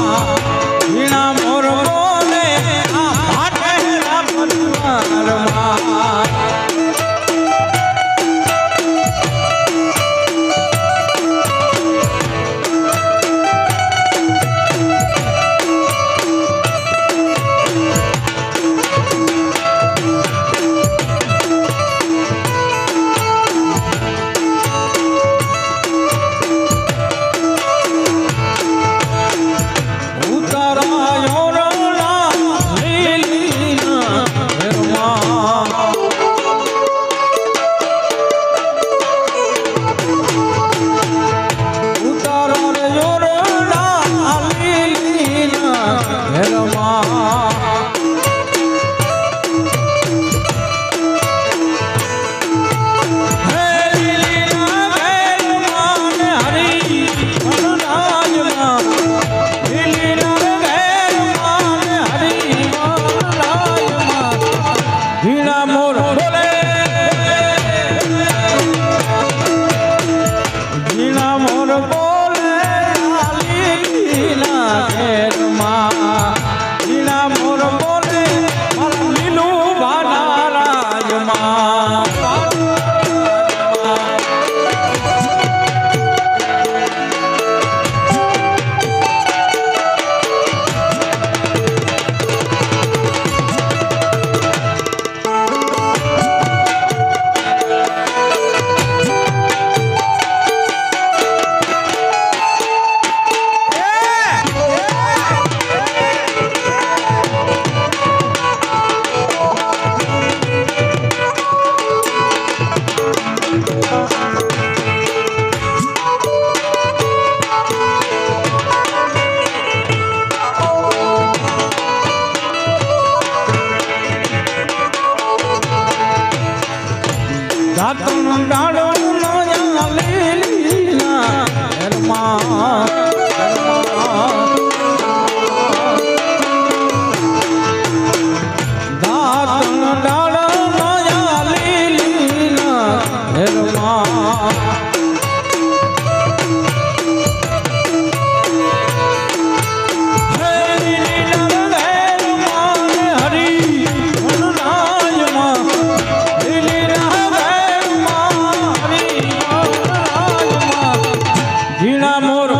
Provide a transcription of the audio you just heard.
oh ધાતનું ડાળનું લોયા લીલા હરમા. ધાતનું ડાળ લોયા લીલા હરમા. amor